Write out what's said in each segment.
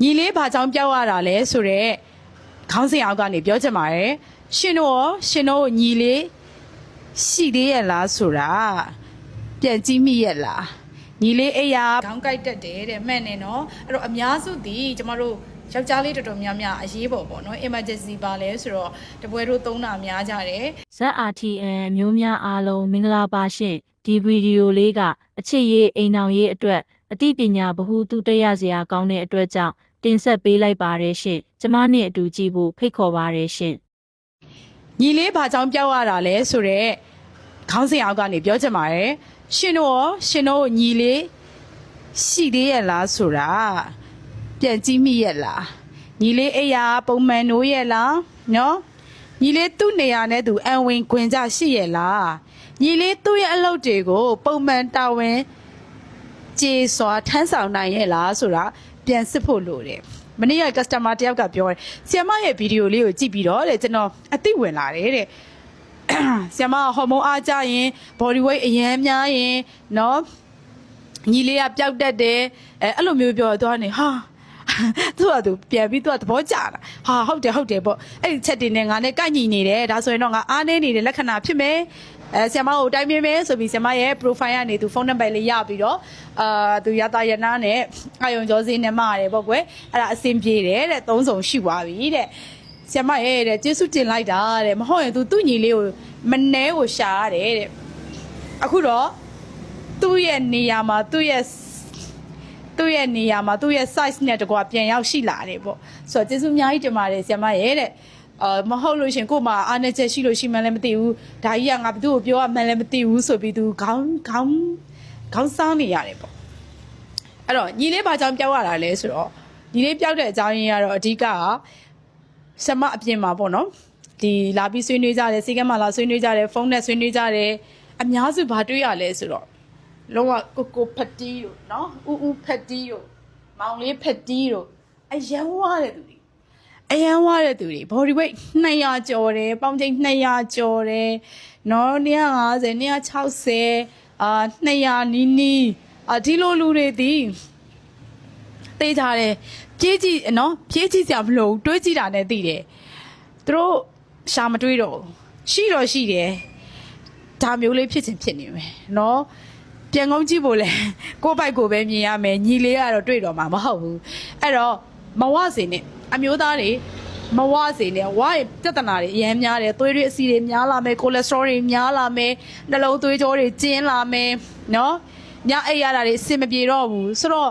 ညီလေးဘာကြောင့်ပြောက်ရတာလဲဆိုတော့ခေါင်းစဉ်အောက်ကနေပြောချင်ပါတယ်ရှင်တို့ရောရှင်တို့ညီလေးရှိသေးရဲ့လားဆိုတာပြန်ကြည့်မိရဲ့လားညီလေးအိယာခေါင်းကိုက်တက်တယ်တဲ့မှန်တယ်နော်အဲ့တော့အများစုဒီကျမတို့ယောက်ျားလေးတော်တော်များများအရေးပေါ်ပေါ့နော် emergency ပါလဲဆိုတော့တပွဲတို့သုံးတာများကြတယ် ZRTN မျိုးများအားလုံးမင်္ဂလာပါရှင်ဒီဗီဒီယိုလေးကအချစ်ရေးအိမ်အောင်ရေးအတွက် အသိပညာဗဟုသုတရစရာကောင်းတဲ့အတွက်ကြောင့်တင်ဆက်ပေးလိုက်ပါတယ်ရှင်ကျမနဲ့အတူကြည့်ဖို့ဖိတ်ခေါ်ပါတယ်ရှင်ညီလေးဘာကြောင့်ပြောက်ရတာလဲဆိုတော့ခေါင်းစဉ်အောက်ကနေပြောချင်ပါတယ်ရှင်တို့ရောရှင်တို့ညီလေးရှိသေးရဲ့လားဆိုတာပြန်ကြည့်မိရဲ့လားညီလေးအိယာပုံမှန်နိုးရဲ့လားနော်ညီလေးသူ့နေရာနဲ့သူအံဝင်ခွင်ကြရှိရဲ့လားညီလေးသူ့ရဲ့အလုပ်တွေကိုပုံမှန်တာဝန် ကျေစွာထမ်းဆောင်နိုင်ရဲ့လားဆိုတာပြန်စစ်ဖို့လိုတယ်မနေ့က customer တယောက်ကပြောတယ်ဆီယမရဲ့ဗီဒီယိုလေးကိုကြည့်ပြီးတော့တဲ့ကျွန်တော်အသိဝင်လာတယ်တဲ့ဆီယမကဟော်မုန်းအားကြရင် body weight အရန်များရင်နော်ညီလေးကပျောက်တတ်တယ်အဲအဲ့လိုမျိုးပြောတော့နေဟာသူကသူပြန်ပြီးသူကသဘောကျတာဟာဟုတ်တယ်ဟုတ်တယ်ပေါ့အဲ့ဒီချက်တွေနဲ့ငါနဲ့ကိုက်ညီနေတယ်ဒါဆိုရင်တော့ငါအားနေနေတဲ့လက္ခဏာဖြစ်မယ် အဲဆီယမကိုတိုင်းပြင်းမယ်ဆိုပြီးဆီယမရဲ့ profile ကနေသူဖုန်းနံပါတ်လေးရပြီးတော့အာသူရတာရနာနဲ့အာယုံကျော်စင်းနဲ့မှားတယ်ပေါ့ကွယ်အဲ့ဒါအဆင်ပြေတယ်တဲ့သုံးဆောင်ရှိသွားပြီတဲ့ဆီယမရဲ့တဲ့ကျေးဇူးတင်လိုက်တာတဲ့မဟုတ်ရင် तू သူ့ညီလေးကိုမနှဲကိုရှာရတယ်တဲ့အခုတော့သူ့ရဲ့နေရာမှာသူ့ရဲ့သူ့ရဲ့နေရာမှာသူ့ရဲ့ size နဲ့တကွာပြန်ရောက်ရှိလာတယ်ပေါ့ဆိုတော့ကျေးဇူးအများကြီးတင်ပါတယ်ဆရာမရဲ့တဲ့ အာမဟုတ်လို့ရှရင်ကို့မှာအားနေချက်ရှိလို့ရှိမှန်းလည်းမသိဘူးဒါကြီးကငါဘသူ့ကိုပြောရမှန်းလည်းမသိဘူးဆိုပြီးသူခေါင်းခေါင်းခေါင်းစားနေရတယ်ပေါ့အဲ့တော့ညီလေးဘာကြောင့်ပြောက်ရတာလဲဆိုတော့ညီလေးပြောက်တဲ့အကြောင်းရင်းကတော့အဓိကကဆရာမအပြင်မှာပေါ့နော်ဒီလာပြီးဆွေးနွေးကြတယ်စီကမ်းမှာလာဆွေးနွေးကြတယ်ဖုန်းနဲ့ဆွေးနွေးကြတယ်အများစုဘာတွေ့ရလဲဆိုတော့လုံးဝကိုကိုဖက်တီးတို့နော်ဥဥဖက်တီးတို့မောင်လေးဖက်တီးတို့အယံဝါတဲ့သူတွေ အယံဝါတဲ့သူတွေ body weight 200ကျော်တယ်ပေါင်ချိန်200ကျော်တယ်နော်150 160အာ200နီးနီးအာဒီလိုလူတွေဒီတေးကြတယ်ပြေးကြည့်နော်ပြေးကြည့်စရာမလိုဘူးတွေးကြည့်တာနဲ့သိတယ်သူတို့ရှာမတွေးတော့ဘူးရှိတော့ရှိတယ်ဒါမျိုးလေးဖြစ်ချင်းဖြစ်နေမယ်နော်ပြန်ကုန်းကြည့်ဖို့လဲကိုယ့်ဘိုက်ကိုပဲမြင်ရမယ်ညီလေးကတော့တွေ့တော့မှာမဟုတ်ဘူးအဲ့တော့မဝစေနဲ့ အမျိုးသားတွေမဝစေနဲ့ဝါရပြဿနာတွေအများများတယ်သွေးတွေအဆီတွေများလာမယ်ကိုလက်စထရောတွေများလာမယ်နှလုံးသွေးကြောတွေကျင်းလာမယ်နော်ညအိပ်ရတာတွေအဆင်မပြေတော့ဘူးဆိုတော့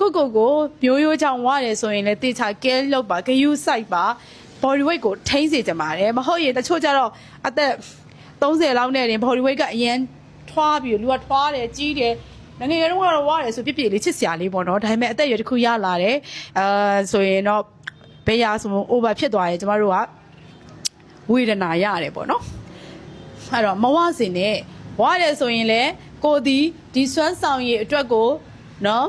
ကိုကိုကိုမျိုးရိုးချောင်ဝရတယ်ဆိုရင်လည်းတေချာကဲလောက်ပါဂယူးဆိုင်ပါ body weight ကိုထိန်းစေချင်ပါတယ်မဟုတ်ရင်တချို့ကျတော့အသက်30လောက်နဲ့တင် body weight ကအရင်ထွားပြီးလူကထွားတယ်ကြီးတယ်ငငယ်တုန်းကတော့ဝါတယ်ဆိုပြပြလေးချစ်စရာလေးပေါ့နော်ဒါပေမဲ့အသက်အရွယ်တစ်ခုရလာတယ်အာဆိုရင်တော့ ဘေးရဆို over ဖြစ်သွားရင်ကျမတို့ကဝေဒနာရတယ်ပေါ့နော်အဲ့တော့မဝစင်နဲ့ဝါတယ်ဆိုရင်လေကိုဒီဒီစွမ်းဆောင်ရည်အတွက်ကိုနော်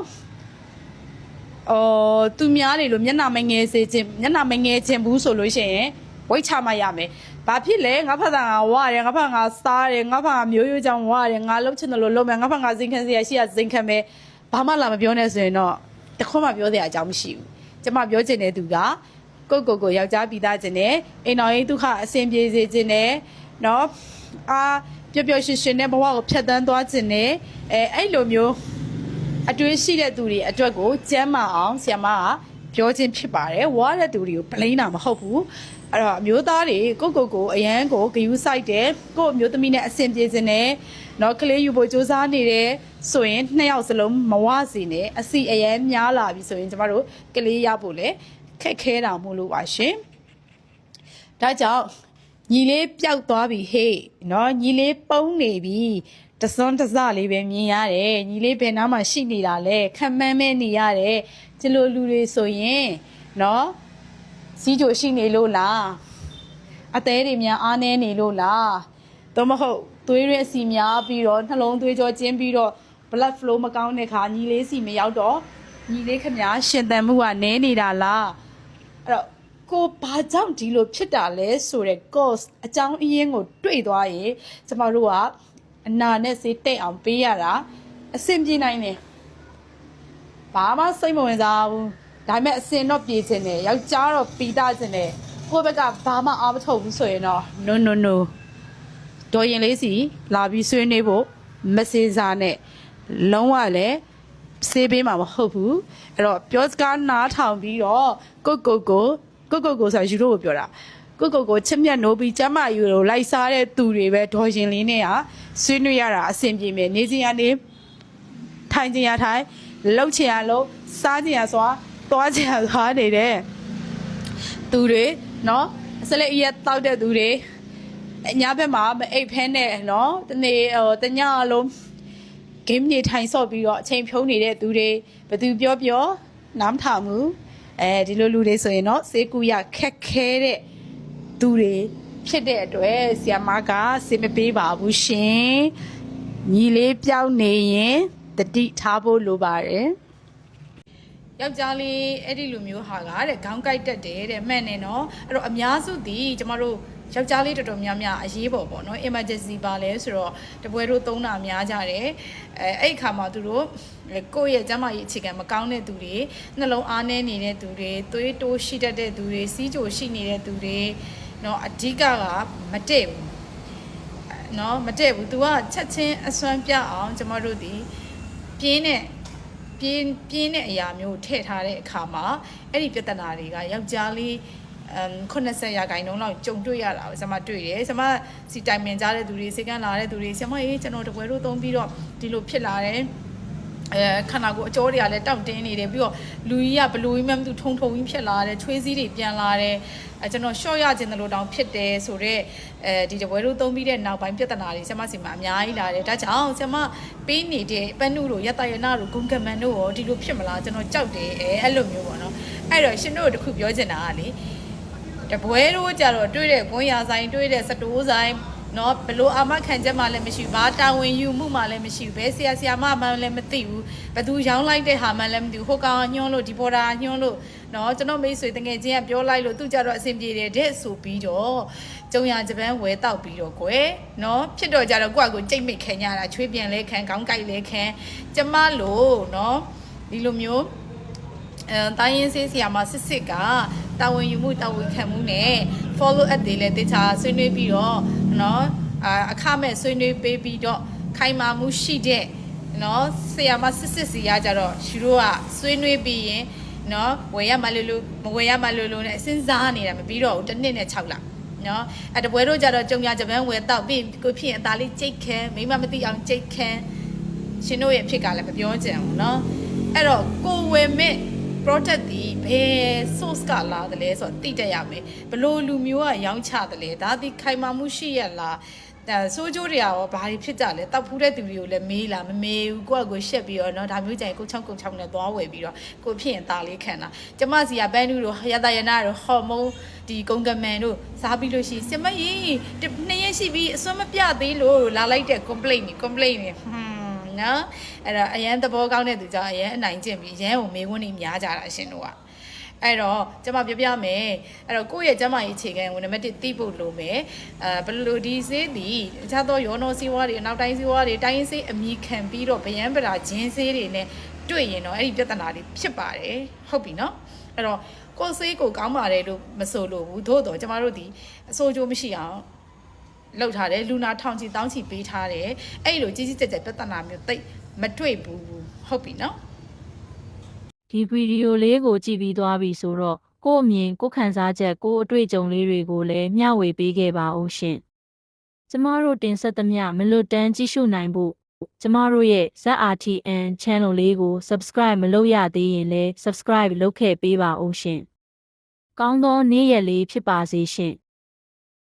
အော်သူများနေလို့မျက်နှာမငယ်စေခြင်းမျက်နှာမငယ်ခြင်းဘူးဆိုလို့ရှိရင်ဝိတ်ချမှရမယ်။ဘာဖြစ်လဲငါဖတ်တာငါဝရတယ်ငါဖတ်ငါစားတယ်ငါဖတ်ငါမျိုးရိုးကြောင်ဝရတယ်ငါလုံးချင်တယ်လို့လုံးမယ်ငါဖတ်ငါဇင်ခံစရာရှိရဇင်ခံမယ်ဘာမှလာမပြောနဲ့ဆိုရင်တော့တခွန်းမှပြောစရာအကြောင်းမရှိဘူး။ ကျမပြောချင်တဲ့သူကကိုယ့်ကိုယ်ကိုယောက်ျားပြီးသားခြင်းနဲ့အိမ်တော်ရေးဒုက္ခအဆင်ပြေစေခြင်းနဲ့နော်အာပျော်ပျော်ရွှင်ရွှင်နဲ့ဘဝကိုဖြတ်သန်းသွားခြင်းနဲ့အဲအဲ့လိုမျိုးအတွေ့ရှိတဲ့သူတွေအတွက်ကိုကျမ်းမာအောင်ဆရာမကပြောခြင်းဖြစ်ပါတယ်ဝါတဲ့သူတွေကိုဗလိန်းတာမဟုတ်ဘူး အဲ့တော့အမျိုးသားတွေကိုကိုကိုကိုအရန်ကိုဂယူးဆိုင်တယ်ကို့အမျိုးသမီးနဲ့အဆင်ပြေခြင်းနဲ့နော်ကလေးယူဖို့စူးစမ်းနေတယ်ဆိုရင်နှစ်ယောက်စလုံးမဝစီနဲ့အစီအရန်များလာပြီဆိုရင်ကျမတို့ကလေးရဖို့လေခက်ခဲတာမို့လို့ပါရှင်ဒါကြောင့်ညီလေးပျောက်သွားပြီဟေ့နော်ညီလေးပုံနေပြီတစွန်းတစလေးပဲမြင်ရတယ်ညီလေးဘယ်နားမှာရှိနေတာလဲခံမှန်းမဲနေရတယ်ဒီလိုလူတွေဆိုရင်နော် စီးကြိုရှိနေလို့လားအသေးတွေများအားနေနေလို့လားတော့မဟုတ်သွေးရဲအစီများပြီးတော့နှလုံးသွေးကြောကျင်းပြီးတော့ blood flow မကောင်းတဲ့ခါညီလေးစီမရောက်တော့ညီလေးခမများရှင်သန်မှုကနည်းနေတာလားအဲ့တော့ကိုဘာကြောင့်ဒီလိုဖြစ်တာလဲဆိုတဲ့ cause အကြောင်းအရင်းကိုတွေ့သွားရင်ကျမတို့ကအနာနဲ့စေးတိတ်အောင်ပေးရတာအဆင်ပြေနိုင်တယ်ဘာမှစိတ်မဝင်စားဘူး ဒါပေမဲ့အစင်တော့ပြေချင်တယ်ယောက်ျားတော့ပီတာချင်တယ်ကိုယ့်ဘက်ကဘာမှအားမထုတ်ဘူးဆိုရင်တော့ no no no တော်ရင်လေးစီလာပြီးဆွေးနွေးဖို့မစေစားနဲ့လုံးဝလည်းစေးပေးမှာမဟုတ်ဘူးအဲ့တော့ပြောစကားနားထောင်ပြီးတော့ကိုကိုကိုကိုကိုကိုဆိုယူလို့ပြောတာကိုကိုကိုချစ်မြတ်နိုးပြီးကျမယူလို့လိုက်စားတဲ့သူတွေပဲဒေါ်ရင်လေးနဲ့ဟာဆွေးနွေးရတာအဆင်ပြေမယ်နေချင်းရနေထိုင်ချင်းရထိုင်လှုပ်ချင်ရလှုပ်စားချင်ရစွာ သွားချင်သွားနေတဲ့သူတွေနော်ဆက်လက်ရက်တောက်တဲ့သူတွေညဘက်မှာမအိပ်ဖဲနဲ့နော်တနေ့ဟိုတညလုံး game နေထိုင်ဆော့ပြီးတော့အချိန်ဖြုံးနေတဲ့သူတွေဘယ်သူပြောပြောနားမထောင်ဘူးအဲဒီလိုလူတွေဆိုရင်တော့စေကူရခက်ခဲတဲ့သူတွေဖြစ်တဲ့အတွက်ဆီယမကစေမပေးပါဘူးရှင်ညီလေးပြောင်းနေရင်တတိထားဖို့လိုပါတယ် ယောက်ျားလေးအဲ့ဒီလိုမျိုးဟာကတဲ့ခေါင်းကိုက်တက်တယ်တဲ့မှန်တယ်နော်အဲ့တော့အများစုဒီကျမတို့ယောက်ျားလေးတော်တော်များများအရေးပေါ်ပေါ့နော် emergency ပါလဲဆိုတော့တပွဲတို့သုံးတာများကြတယ်အဲအဲ့ခါမှာသူတို့ကိုယ့်ရဲ့ကျန်းမာရေးအခြေခံမကောင်းတဲ့သူတွေနှလုံးအားနည်းနေတဲ့သူတွေသွေးတိုးရှိတတ်တဲ့သူတွေစီးကြိုရှိနေတဲ့သူတွေနော်အဓိကကမတည့်ဘူးနော်မတည့်ဘူး तू ကချက်ချင်းအစွမ်းပြအောင်ကျမတို့ဒီပြင်းတဲ့ ပြင်းပြင်းတဲ့အရာမျိုးထည့်ထားတဲ့အခါမှာအဲ့ဒီပြဿနာတွေကယောက်ျားလေးအမ်80ရာခိုင်နှုန်းလောက်ကြုံတွေ့ရတာကိုကျွန်မတွေ့တယ်ကျွန်မစီတိုင်ပင်ကြားတဲ့သူတွေစေကန်းလာတဲ့သူတွေကျွန်မရေးကျွန်တော်တပွဲတို့သုံးပြီးတော့ဒီလိုဖြစ်လာတယ် အဲခန္ဓာကိုယ်အကျောတွေကလည်းတောင့်တင်းနေတယ်ပြီးတော့လူကြီးကဘလူကြီးမှမသိထုံထုံကြီးဖြစ်လာတယ်ချွေးစည်းတွေပြန်လာတယ်အဲကျွန်တော် short ရခြင်းတလို့တောင်ဖြစ်တယ်ဆိုတော့အဲဒီတပွဲတို့သုံးပြီးတဲ့နောက်ပိုင်းပြဿနာတွေကျွန်မစီမှာအများကြီးလာတယ်ဒါကြောင့်ကျွန်မပေးနေတဲ့ပန်းနုတို့ရတရနာတို့ဂုံကမန်တို့ရောဒီလိုဖြစ်မလားကျွန်တော်ကြောက်တယ်အဲအဲ့လိုမျိုးပေါ့နော်အဲ့တော့ရှင်တို့တခုပြောချင်တာကလေတပွဲတို့ကြတော့တွေ့တဲ့ဘွန်းရာဆိုင်တွေ့တဲ့စတိုးဆိုင် နော်ဘလို့အာမခံချက်မှလည်းမရှိဘူးဘာတာဝန်ယူမှုမှလည်းမရှိဘူးဘယ်ဆရာဆရာမမှလည်းမသိဘူးဘသူရောင်းလိုက်တဲ့ဟာမှလည်းမသိဘူးဟိုကောင်ညွှန်းလို့ဒီပေါ်တာညွှန်းလို့နော်ကျွန်တော်မိတ်ဆွေတငယ်ချင်းကပြောလိုက်လို့သူကြတော့အဆင်ပြေတယ်တဲ့ဆိုပြီးတော့ကျုံရဂျပန်ဝဲတောက်ပြီးတော့ကွယ်နော်ဖြစ်တော့ကြတော့ကိုယ့်အကိုကြိတ်မိတ်ခံရတာချွေးပြန်လဲခံခေါင်းကိုက်လဲခံကျမလို့နော်ဒီလိုမျိုး အဲတိုင်းရင်းစေးဆရာမစစ်စစ်ကတာဝန်ယူမှုတာဝန်ခံမှုနဲ့ follow up တွေလည်းတခြားဆွေးနွေးပြီးတော့เนาะအာအခမဲ့ဆွေးနွေးပေးပြီးတော့ခိုင်မာမှုရှိတဲ့เนาะဆရာမစစ်စစ်စီရကြတော့ယူတို့ကဆွေးနွေးပြီးရင်เนาะဝယ်ရမလို့လို့မဝယ်ရမလို့လို့နဲ့စဉ်းစားနေတာမပြီးတော့ဘူးတစ်နှစ်နဲ့6လနော်အဲတပွဲတို့ကြတော့ကြုံရဂျပန်ဝယ်တော့ပြီးကိုဖြစ်ရင်အသားလေးကြိတ်ခဲမိမမသိအောင်ကြိတ်ခဲရှင်တို့ရဲ့ဖြစ်ကလည်းမပြောကြဘူးเนาะအဲ့တော့ကိုဝယ်မဲ့ product ဒီဘယ် source ကလာတယ်လဲဆိုတော့သိတတ်ရမယ်ဘလို့လူမျိုးကရောင်းချတယ်လဲဒါဒီခိုင်မာမှုရှိရလားဒါဆိုးကျိုးတွေကရောဘာတွေဖြစ်ကြလဲတောက်ဖူးတဲ့သူတွေကိုလည်းမေးလာမမေးဘူးကိုယ့်အကိုရှက်ပြီးတော့เนาะဒါမျိုးကြရင်ကိုချောင်းကိုချောင်းနဲ့သွားဝယ်ပြီးတော့ကိုဖြစ်ရင်ตาလေးခံတာကျမစီကဘန်နူတို့ရတရနာတို့ဟော်မုန်းဒီကုံကမန်တို့စားပြီးလို့ရှိရင်စမကြီးနှစ်ရက်ရှိပြီးအစွမ်းမပြသေးလို့လာလိုက်တဲ့ complaint တွေ complaint တွေဟွန်း နော်အဲ့တော့အရန်သဘောကောင်းတဲ့သူကြောင့်အရန်အနိုင်ကျင့်ပြီးအရန်ကိုမေးခွန်းတွေများကြတာရှင်တို့ကအဲ့တော့ကျမပြပြမယ်အဲ့တော့ကိုယ့်ရဲ့ကျမရေးအခြေခံဝင်နံပါတ်1သိဖို့လိုမယ်အဲဘယ်လိုဒီစေးဒီအခြားသောရောနောစီးဝါးတွေနောက်တိုင်းစီးဝါးတွေတိုင်းစေးအမိခံပြီးတော့ဗျံပရာဂျင်းစေးတွေနဲ့တွေ့ရင်တော့အဲ့ဒီပြဿနာတွေဖြစ်ပါတယ်ဟုတ်ပြီနော်အဲ့တော့ကိုယ်စေးကိုကောင်းပါတယ်လို့မဆိုလို့ဘူးသို့တော့ကျမတို့ဒီအဆိုးကျိုးမရှိအောင် လောက်ထားတယ်လူနာထောင်ချီတောင်းချီပေးထားတယ်အဲ့လိုကြီးကြီးကျယ်ကျယ်ပြဿနာမျိုးတိတ်မတွေ့ဘူးဟုတ်ပြီနော်ဒီဗီဒီယိုလေးကိုကြည့်ပြီးသွားပြီဆိုတော့ကိုယ့်အမြင်ကိုယ့်ခံစားချက်ကိုယ့်အတွေ့အကြုံလေးတွေကိုလည်းမျှဝေပေးခဲ့ပါဦးရှင်ကျမတို့တင်ဆက်သမျှမလွတ်တမ်းကြည့်ရှုနိုင်ဖို့ကျမတို့ရဲ့ ZRTN channel လေးကို subscribe မလုပ်ရသေးရင်လည်း subscribe လုပ်ခဲ့ပေးပါဦးရှင်ကောင်းသောနေ့ရက်လေးဖြစ်ပါစေရှင်